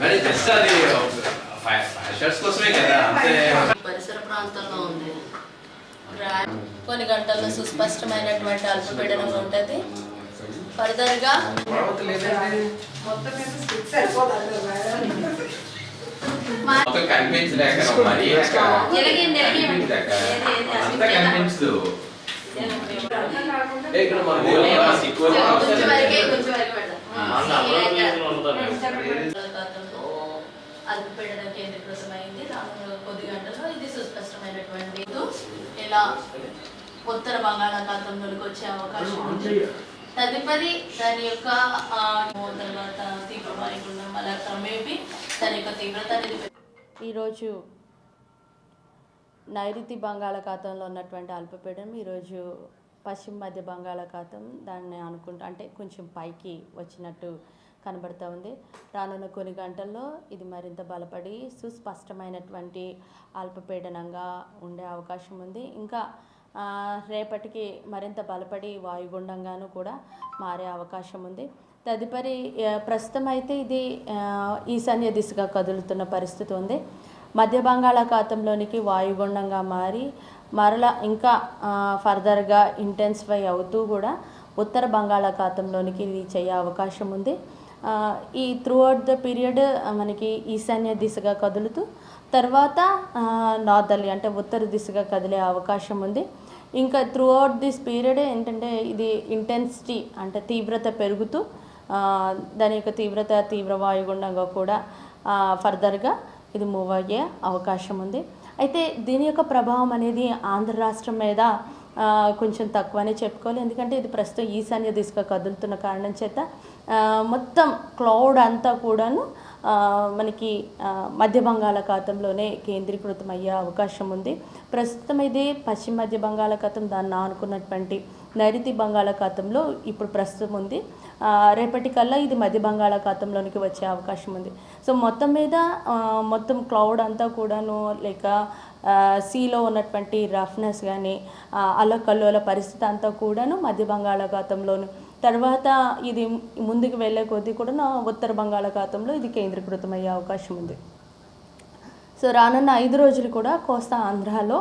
మరి జస్ట్ అది షర్ట్స్ కోసమే కదా. అంతే. పరిసర ప్రాంతంలో ఉంది. కొన్ని గంటల్లో సుస్పష్టమైనటువంటి అల్పపీడనం ఉంటుంది. కనిపించలేక మరి. అంతా కనిపించదు ఇక్కడ మన బంగాళాఖాతంలో అల్పపీడనం కేంద్రీకృతమైంది రానున్న కొద్ది గంటల్లో ఇది సుస్పష్టమైనటువంటి ఇలా ఉత్తర బంగాళాఖాతంలోకి వచ్చే అవకాశం ఉంది. తదుపరి దాని యొక్క ఆ, తర్వాత తీవ్ర వాయుగుండం అలా క్రమేపీ దాని యొక్క తీవ్రత అనేది ఈరోజు నైరుతి బంగాళాఖాతంలో ఉన్నటువంటి అల్పపీడనం ఈరోజు పశ్చిమ మధ్య బంగాళాఖాతం దాన్ని అనుకుంటా అంటే కొంచెం పైకి వచ్చినట్టు కనబడుతూ ఉంది. రానున్న కొన్ని గంటల్లో ఇది మరింత బలపడి సుస్పష్టమైనటువంటి అల్పపీడనంగా ఉండే అవకాశం ఉంది. ఇంకా రేపటికి మరింత బలపడి వాయుగుండంగాను కూడా మారే అవకాశం ఉంది. తదుపరి ప్రస్తుతం అయితే ఇది ఈశాన్య దిశగా కదులుతున్న పరిస్థితి ఉంది. మధ్య బంగాళాఖాతంలోనికి వాయుగుండంగా మారి మరలా ఇంకా ఫర్దర్గా ఇంటెన్సిఫై అవుతూ కూడా ఉత్తర బంగాళాఖాతంలోనికి రీచ్ అయ్యే అవకాశం ఉంది. ఈ త్రూ అవుట్ ద పీరియడ్ మనకి ఈశాన్య దిశగా కదులుతూ తర్వాత నార్దర్లీ అంటే ఉత్తర దిశగా కదిలే అవకాశం ఉంది. ఇంకా త్రూఅవుట్ దిస్ పీరియడ్ ఏంటంటే ఇది ఇంటెన్సిటీ అంటే తీవ్రత పెరుగుతూ దాని యొక్క తీవ్రత తీవ్ర వాయుగుండంగా కూడా ఫర్దర్గా ఇది మూవ్ అయ్యే అవకాశం ఉంది. అయితే దీని యొక్క ప్రభావం అనేది ఆంధ్ర రాష్ట్రం మీద కొంచెం తక్కువనే చెప్పుకోవాలి. ఎందుకంటే ఇది ప్రస్తుతం ఈశాన్య దిశగా కదులుతున్న కారణం చేత మొత్తం క్లౌడ్ అంతా కూడాను మనకి మధ్య బంగాళాఖాతంలోనే కేంద్రీకృతం అయ్యే అవకాశం ఉంది. ప్రస్తుతం ఇది పశ్చిమ మధ్య బంగాళాఖాతం దాన్ని ఆనుకున్నటువంటి నైరుతి బంగాళాఖాతంలో ఇప్పుడు ప్రస్తుతం ఉంది. రేపటి రేపటికల్లా ఇది మధ్య బంగాళాఖాతంలోనికి వచ్చే అవకాశం ఉంది. సో మొత్తం మీద మొత్తం క్లౌడ్ అంతా కూడాను లేక సీలో ఉన్నటువంటి రఫ్నెస్ కానీ అల్లకల్లోల పరిస్థితి అంతా కూడాను మధ్య బంగాళాఖాతంలోను తర్వాత ఇది ముందుకు వెళ్ళే కొద్దీ కూడా ఉత్తర బంగాళాఖాతంలో ఇది కేంద్రీకృతమయ్యే అవకాశం ఉంది. సో రానున్న ఐదు రోజులు కూడా కోస్తా ఆంధ్రాలో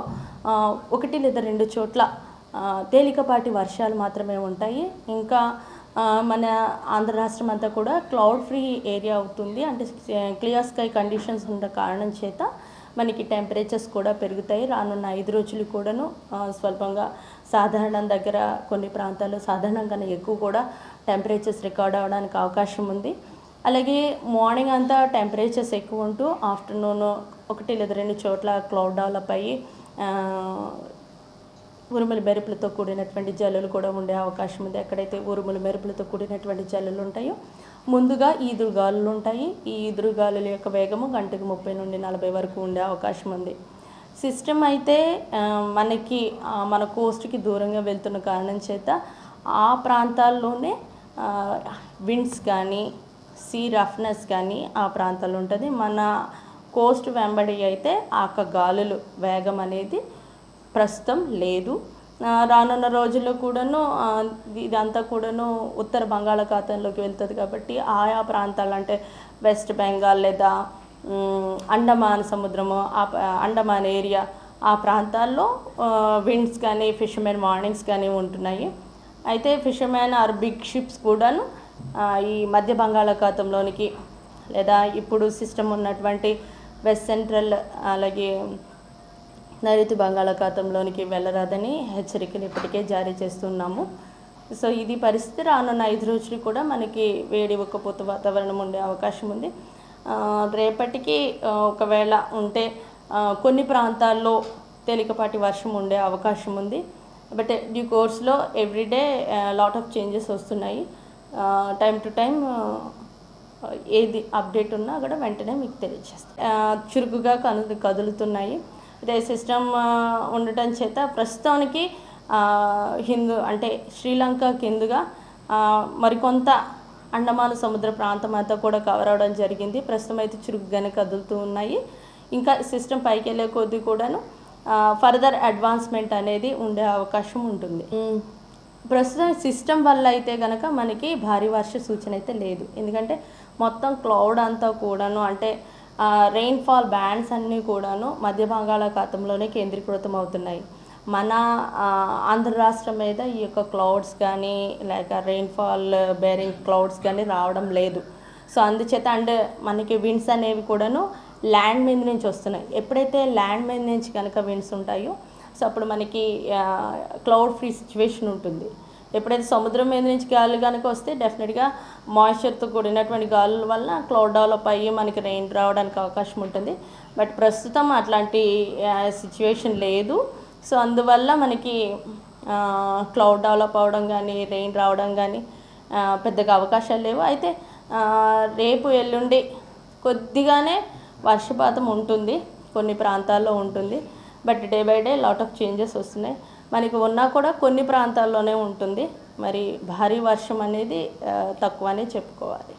ఒకటి లేదా రెండు చోట్ల తేలికపాటి వర్షాలు మాత్రమే ఉంటాయి. ఇంకా మన ఆంధ్ర రాష్ట్రం అంతా కూడా క్లౌడ్ ఫ్రీ ఏరియా అవుతుంది. అంటే క్లియర్ స్కై కండిషన్స్ ఉన్న కారణం చేత మనకి టెంపరేచర్స్ కూడా పెరుగుతాయి. రానున్న ఐదు రోజులు కూడాను స్వల్పంగా సాధారణం దగ్గర కొన్ని ప్రాంతాల్లో సాధారణంగానే ఎక్కువ కూడా టెంపరేచర్స్ రికార్డ్ అవ్వడానికి అవకాశం ఉంది. అలాగే మార్నింగ్ అంతా టెంపరేచర్స్ ఎక్కువ ఉంటూ ఆఫ్టర్నూన్ ఒకటి లేదా రెండు చోట్ల క్లౌడ్ డెవలప్ అయ్యి ఉరుములు మెరుపులతో కూడినటువంటి జల్లులు కూడా ఉండే అవకాశం ఉంది. ఎక్కడైతే ఉరుములు మెరుపులతో కూడినటువంటి జల్లులు ఉంటాయో ముందుగా ఈదురుగాలులు ఉంటాయి. ఈ ఈదురుగాలుల యొక్క వేగము గంటకు ముప్పై నుండి నలభై వరకు ఉండే అవకాశం ఉంది. సిస్టమ్ అయితే మనకి మన కోస్ట్కి దూరంగా వెళ్తున్న కారణం చేత ఆ ప్రాంతాల్లోనే విండ్స్ కానీ సీ రఫ్నెస్ కానీ ఆ ప్రాంతాల్లో ఉంటుంది. మన కోస్ట్ వెంబడి అయితే ఆ యొక్క గాలులు వేగం అనేది ప్రస్తుతం లేదు. రానున్న రోజుల్లో కూడాను ఇదంతా కూడాను ఉత్తర బంగాళాఖాతంలోకి వెళ్తుంది కాబట్టి ఆయా ప్రాంతాలు అంటే వెస్ట్ బెంగాల్ లేదా అండమాన్ సముద్రము ఆ అండమాన్ ఏరియా ఆ ప్రాంతాల్లో విండ్స్ కానీ ఫిషర్మెన్ మార్నింగ్స్ కానీ ఉంటున్నాయి. అయితే ఫిషర్మెన్ ఆర్ బిగ్ షిప్స్ కూడాను ఈ మధ్య బంగాళాఖాతంలోనికి లేదా ఇప్పుడు సిస్టమ్ ఉన్నటువంటి వెస్ట్ సెంట్రల్ అలాగే నైరుతి బంగాళాఖాతంలోనికి వెళ్ళరాదని హెచ్చరికలు ఇప్పటికే జారీ చేస్తున్నాము. సో ఇది పరిస్థితి. రానున్న ఐదు రోజులు కూడా మనకి వేడి ఒక్కపోత వాతావరణం ఉండే అవకాశం ఉంది. రేపటికి ఒకవేళ ఉంటే కొన్ని ప్రాంతాల్లో తేలికపాటి వర్షం ఉండే అవకాశం ఉంది. బట్ డ్యూ కోర్స్లో ఎవ్రీడే లాట్ ఆఫ్ చేంజెస్ వస్తున్నాయి. టైం టు టైం ఏది అప్డేట్ ఉన్నా కూడా వెంటనే మీకు తెలియజేస్తాం. చురుకుగా కను కదులుతున్నాయి. ఇదే సిస్టమ్ ఉండటం చేత ప్రస్తుతానికి హిందూ అంటే శ్రీలంక కిందుగా మరికొంత అండమాన్ సముద్ర ప్రాంతం అంతా కూడా కవర్ అవడం జరిగింది. ప్రస్తుతం అయితే చురుకుగానే కదులుతూ ఉన్నాయి. ఇంకా సిస్టమ్ పైకి వెళ్ళే కొద్దీ కూడాను ఫర్దర్ అడ్వాన్స్మెంట్ అనేది ఉండే అవకాశం ఉంటుంది. ప్రస్తుతం సిస్టమ్ వల్ల అయితే కనుక మనకి భారీ వర్ష సూచన అయితే లేదు. ఎందుకంటే మొత్తం క్లౌడ్ అంతా కూడాను అంటే రెయిన్ఫాల్ బ్యాండ్స్ అన్నీ కూడాను మధ్య బంగాళాఖాతంలోనే కేంద్రీకృతం అవుతున్నాయి. మన ఆంధ్ర రాష్ట్రం మీద ఈ యొక్క క్లౌడ్స్ కానీ లేక రెయిన్ఫాల్ బేరింగ్ క్లౌడ్స్ కానీ రావడం లేదు. సో అందుచేత అండ్ మనకి విండ్స్ అనేవి కూడాను ల్యాండ్ మీద నుంచి వస్తున్నాయి. ఎప్పుడైతే ల్యాండ్ మీద నుంచి కనుక విండ్స్ ఉంటాయో సో అప్పుడు మనకి క్లౌడ్ ఫ్రీ సిచ్యువేషన్ ఉంటుంది. ఎప్పుడైతే సముద్రం మీద నుంచి గాలి కనుక వస్తే డెఫినెట్గా మాయిశ్చర్తో కూడినటువంటి గాలుల వల్ల క్లౌడ్ డెవలప్ అయ్యి మనకి రెయిన్ రావడానికి అవకాశం ఉంటుంది. బట్ ప్రస్తుతం అట్లాంటి సిచ్యువేషన్ లేదు. సో అందువల్ల మనకి క్లౌడ్ డెవలప్ అవ్వడం కానీ రెయిన్ రావడం కానీ పెద్దగా అవకాశాలు లేవు. అయితే రేపు ఎల్లుండి కొద్దిగానే వర్షపాతం ఉంటుంది. కొన్ని ప్రాంతాల్లో ఉంటుంది. But day by day lot of changes వస్తున్నాయి. మనకి ఉన్నా కూడా కొన్ని ప్రాంతాల్లోనే ఉంటుంది. మరి భారీ వర్షం అనేది తక్కువనే చెప్పుకోవాలి.